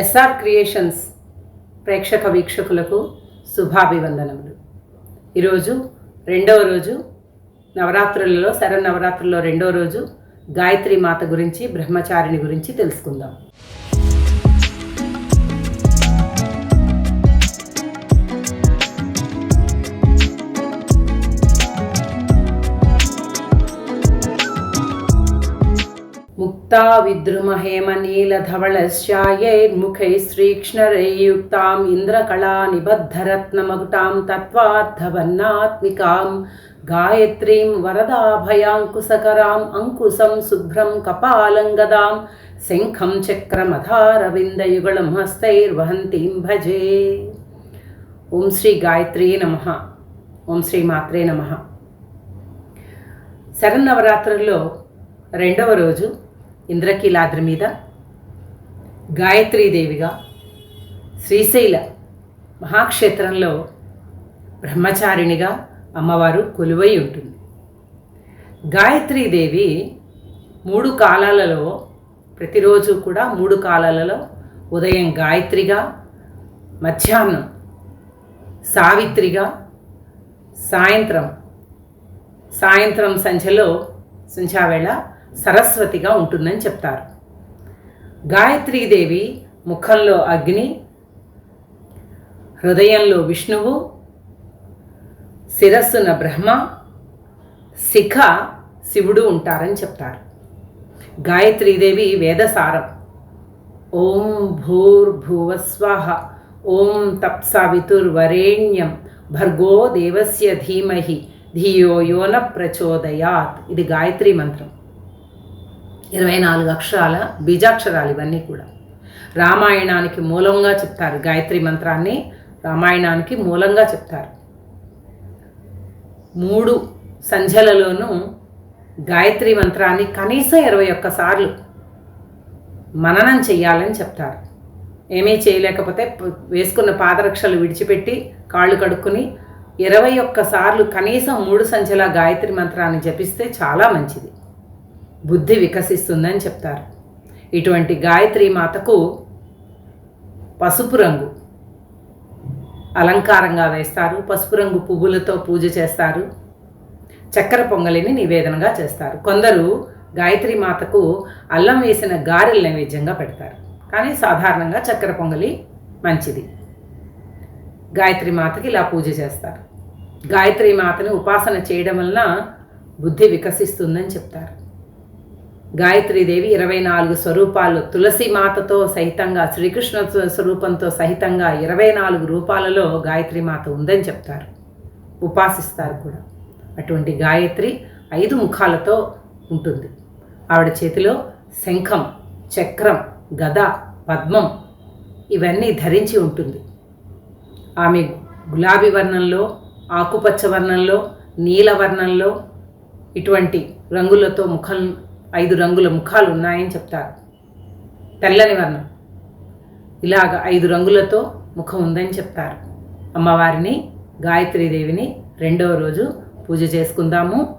SR creations ప్రేక్షక వీక్షకులకు శుభాభివందనములు. ఈరోజు రెండవ రోజు నవరాత్రులలో శరన్నవరాత్రుల్లో రెండో రోజు గాయత్రి మాత గురించి బ్రహ్మచారిణి గురించి తెలుసుకుందాం. ముక్తా విద్రుమహేమ శ్రీక్ష్ణరైయుక్తాం ఇంద్రకళా నిబద్ధరత్నమగుటాం తత్వార్థవన్నాత్మికాం గాయత్రీం వరదాభయాంకుశకరాం అంకుశం శుభ్రం కపాలంగదాం శంఖం చక్రమధారవిందయుగళం హస్తైర్వహంతీం భజే ఓం శ్రీ గాయత్రీ నమ ఓం శ్రీ మాత్రే నమ శరన్నవరాత్రుల్లో రెండవ రోజు ఇంద్రకీలాద్రి మీద గాయత్రీదేవిగా శ్రీశైల మహాక్షేత్రంలో బ్రహ్మచారిణిగా అమ్మవారు కొలువై ఉంటుంది. గాయత్రీదేవి మూడు కాలాలలో ప్రతిరోజు కూడా మూడు కాలాలలో ఉదయం గాయత్రిగా మధ్యాహ్నం సావిత్రిగా సాయంత్రం సాయంత్రం సంధ్యలో సంధ్యావేళ సరస్వతిగా ఉంటుందని చెప్తారు. గాయత్రీదేవి ముఖంలో అగ్ని హృదయంలో విష్ణువు శిరస్సున బ్రహ్మ శిఖ శివుడు ఉంటారని చెప్తారు. గాయత్రీదేవి వేదసారం. ఓం భూర్భువస్వహ ఓం తప్సవితుర్వరేణ్యం భర్గో దేవస్య ధీమహి ధియో యోన ప్రచోదయాత్. ఇది గాయత్రి మంత్రం. ఇరవై నాలుగు అక్షరాల బీజాక్షరాలు ఇవన్నీ కూడా. రామాయణానికి మూలంగా చెప్తారు గాయత్రి మంత్రాన్ని రామాయణానికి మూలంగా చెప్తారు. మూడు సంధ్యలలోనూ గాయత్రి మంత్రాన్ని కనీసం ఇరవై ఒక్కసార్లు మననం చెయ్యాలని చెప్తారు. ఏమీ చేయలేకపోతే వేసుకున్న పాదరక్షలు విడిచిపెట్టి కాళ్ళు కడుక్కుని ఇరవై ఒక్కసార్లు కనీసం మూడు సంఖ్యల గాయత్రి మంత్రాన్ని జపిస్తే చాలా మంచిది. బుద్ధి వికసిస్తుందని చెప్తారు. ఇటువంటి గాయత్రి మాతకు పసుపు రంగు అలంకారంగా వేస్తారు. పసుపు రంగు పువ్వులతో పూజ చేస్తారు. చక్కెర పొంగలిని నివేదనగా చేస్తారు. కొందరు గాయత్రి మాతకు అల్లం వేసిన గారెల నైవేద్యంగా పెడతారు. కానీ సాధారణంగా చక్కెర పొంగలి మంచిది. గాయత్రి మాతకి ఇలా పూజ చేస్తారు. గాయత్రి మాతని ఉపాసన చేయడం వలన బుద్ధి వికసిస్తుందని చెప్తారు. గాయత్రీదేవి ఇరవై నాలుగు స్వరూపాలు తులసి మాతతో సహితంగా శ్రీకృష్ణ స్వరూపంతో సహితంగా ఇరవై నాలుగు రూపాలలో గాయత్రి మాత ఉందని చెప్తారు. ఉపాసిస్తారు కూడా. అటువంటి గాయత్రి ఐదు ముఖాలతో ఉంటుంది. ఆవిడ చేతిలో శంఖం చక్రం గద పద్మం ఇవన్నీ ధరించి ఉంటుంది. ఆమె గులాబీ వర్ణంలో ఆకుపచ్చ వర్ణంలో నీల వర్ణంలో ఇటువంటి రంగులతో ముఖం ఐదు రంగుల ముఖాలు ఉన్నాయని చెప్తారు. తెల్లని వర్ణం. ఇలాగ ఐదు రంగులతో ముఖం ఉందని చెప్తారు. అమ్మవారిని గాయత్రీదేవిని రెండవ రోజు పూజ చేసుకుందాము.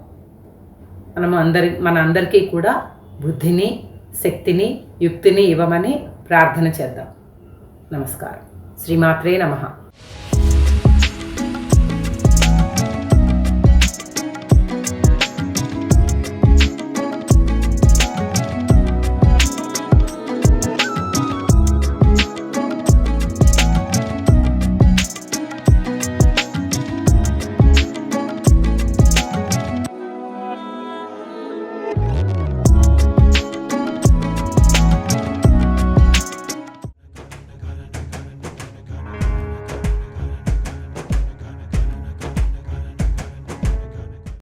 మనం అందరి మన అందరికీ కూడా బుద్ధిని శక్తిని యుక్తిని ఇవ్వమని ప్రార్థన చేద్దాం. నమస్కారం. శ్రీమాత్రే నమః.